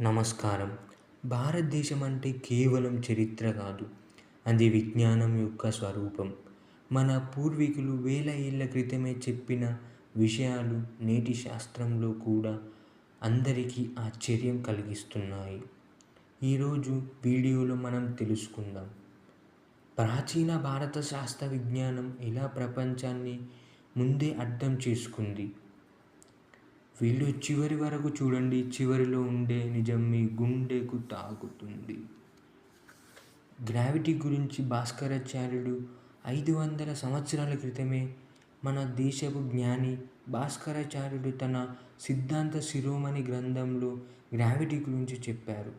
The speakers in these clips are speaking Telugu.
నమస్కారం. భారతదేశం అంటే కేవలం చరిత్ర కాదు అది విజ్ఞానం యొక్క స్వరూపం. మన పూర్వీకులు వేల ఏళ్ళ క్రితమే చెప్పిన విషయాలు నేటి శాస్త్రంలో కూడా అందరికీ ఆశ్చర్యం కలిగిస్తున్నాయి. ఈరోజు వీడియోలో మనం తెలుసుకుందాం. ప్రాచీన భారత శాస్త్ర విజ్ఞానం ఎలా ప్రపంచాన్ని ముందే అర్థం చేసుకుంది? వీడియో చివరి వరకు చూడండి చివరిలో ఉండే నిజం మీ గుండెకు తాకుతుంది. గ్రావిటీ గురించి భాస్కరాచార్యుడు ఐదు వందల సంవత్సరాల క్రితమే మన దేశపు జ్ఞాని భాస్కరాచార్యుడు తన సిద్ధాంత శిరోమణి గ్రంథంలో గ్రావిటీ గురించి చెప్పారు.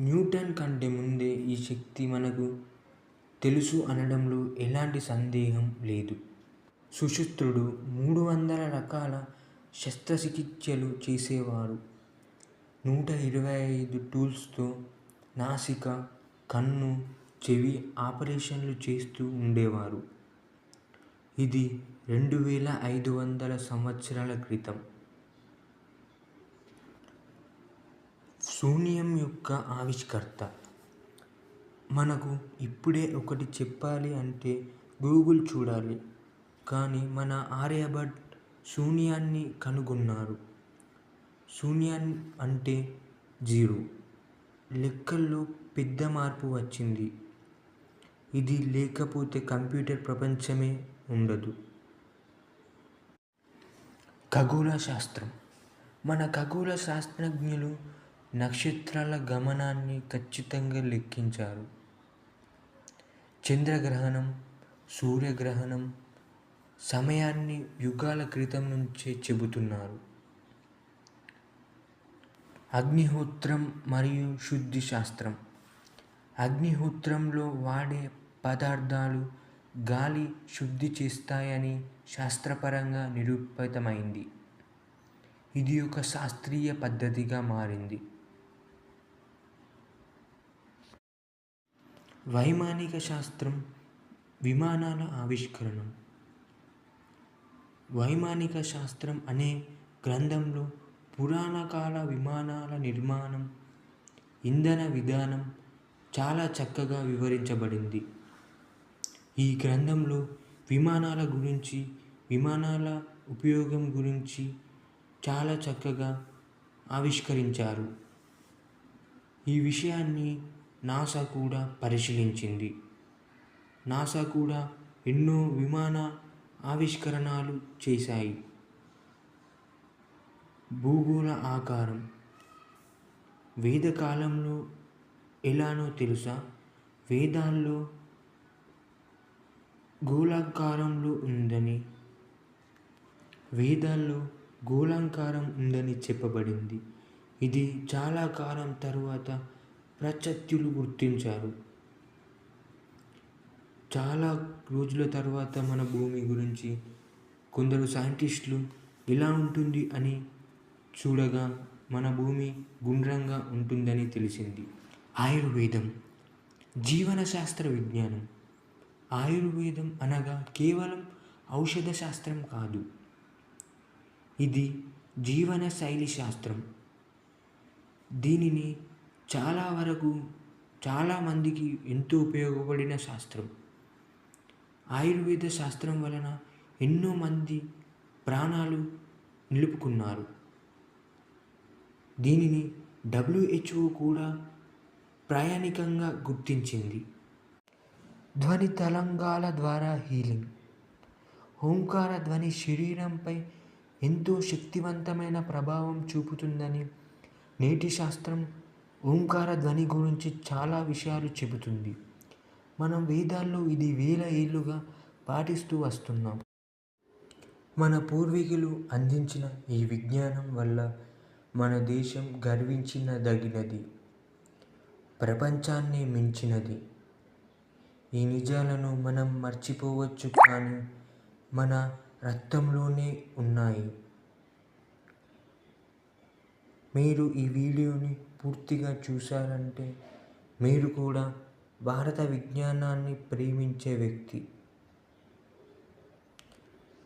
న్యూటన్ కంటే ముందే ఈ శక్తి మనకు తెలుసు అనడంలో ఎలాంటి సందేహం లేదు. సుశుత్రుడు మూడు వందల రకాల శస్త్రచికిత్సలు చేసేవారు. నూట ఇరవై ఐదు టూల్స్తో నాసిక కన్ను చెవి ఆపరేషన్లు చేస్తూ ఉండేవారు. ఇది రెండు వేల ఐదు వందల సంవత్సరాల క్రితం. శూన్యం యొక్క ఆవిష్కర్త. మనకు ఇప్పుడే ఒకటి చెప్పాలి అంటే గూగుల్ చూడాలి. కానీ మన ఆర్యభట్ శూన్యాన్ని కనుగొన్నారు. శూన్యం అంటే జీరో. లెక్కల్లో పెద్ద మార్పు వచ్చింది. ఇది లేకపోతే కంప్యూటర్ ప్రపంచమే ఉండదు. ఖగోళ శాస్త్రం. మన ఖగోళ శాస్త్రజ్ఞులు నక్షత్రాల గమనాన్ని ఖచ్చితంగా లెక్కించారు. చంద్రగ్రహణం సూర్యగ్రహణం సమయాన్ని యుగాల క్రితం నుంచే చెబుతున్నారు. అగ్నిహోత్రం మరియు శుద్ధి శాస్త్రం. అగ్నిహోత్రంలో వాడే పదార్థాలు గాలి శుద్ధి చేస్తాయని శాస్త్రపరంగా నిరూపితమైంది. ఇది ఒక శాస్త్రీయ పద్ధతిగా మారింది. వైమానిక శాస్త్రం విమానాల ఆవిష్కరణం. వైమానిక శాస్త్రం అనే గ్రంథంలో పురాణకాల విమానాల నిర్మాణం ఇంధన విధానం చాలా చక్కగా వివరించబడింది. ఈ గ్రంథంలో విమానాల గురించి విమానాల ఉపయోగం గురించి చాలా చక్కగా ఆవిష్కరించారు. ఈ విషయాన్ని నాసా కూడా పరిశీలించింది. నాసా కూడా ఎన్నో విమాన ఆవిష్కరణలు చేశాయి. భూగోళ ఆకారం. వేద కాలంలో ఎలానో తెలుసా? వేదాల్లో గోళాకారంలో ఉందని వేదాల్లో గోళాకారం ఉందని చెప్పబడింది. ఇది చాలా కాలం తరువాత ప్రత్యర్థులు గుర్తించారు. చాలా రోజుల తర్వాత మన భూమి గురించి కొందరు సైంటిస్టులు ఇలా ఉంటుంది అని చూడగా మన భూమి గుండ్రంగా ఉంటుందని తెలిసింది. ఆయుర్వేదం జీవన శాస్త్ర విజ్ఞానం. ఆయుర్వేదం అనగా కేవలం ఔషధ శాస్త్రం కాదు. ఇది జీవన శైలి శాస్త్రం. దీనిని చాలా వరకు చాలామందికి ఎంతో ఉపయోగపడిన శాస్త్రం. ఆయుర్వేద శాస్త్రం వలన ఎన్నో మంది ప్రాణాలు నిలుపుకున్నారు. దీనిని డబ్ల్యూహెచ్ఓ కూడా ప్రయాణికంగా గుర్తించింది. ధ్వని తలంగాల ద్వారా హీలింగ్. ఓంకార ధ్వని శరీరంపై ఎంతో శక్తివంతమైన ప్రభావం చూపుతుందని నేటి శాస్త్రం ఓంకార ధ్వని గురించి చాలా విషయాలు చెబుతుంది. మనం వేదాల్లో ఇది వేల ఏళ్ళుగా పాటిస్తూ వస్తున్నాం. మన పూర్వీకులు అందించిన ఈ విజ్ఞానం వల్ల మన దేశం గర్వించినదగినది ప్రపంచాన్ని మించినది. ఈ నిజాలను మనం మర్చిపోవచ్చు కానీ మన రక్తంలోనే ఉన్నాయి. మీరు ఈ వీడియోని పూర్తిగా చూశారంటే మీరు కూడా భారత విజ్ఞానాన్ని ప్రేమించే వ్యక్తి.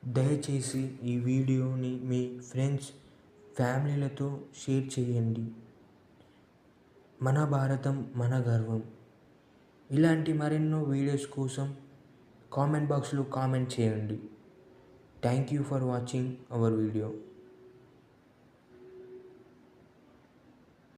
దయచేసి ఈ వీడియోని మీ ఫ్రెండ్స్ ఫ్యామిలీలతో షేర్ చేయండి. మన భారతం మన గర్వం. ఇలాంటి మరెన్నో వీడియోస్ కోసం కామెంట్ బాక్స్లో కామెంట్ చేయండి. Thank you for watching our video.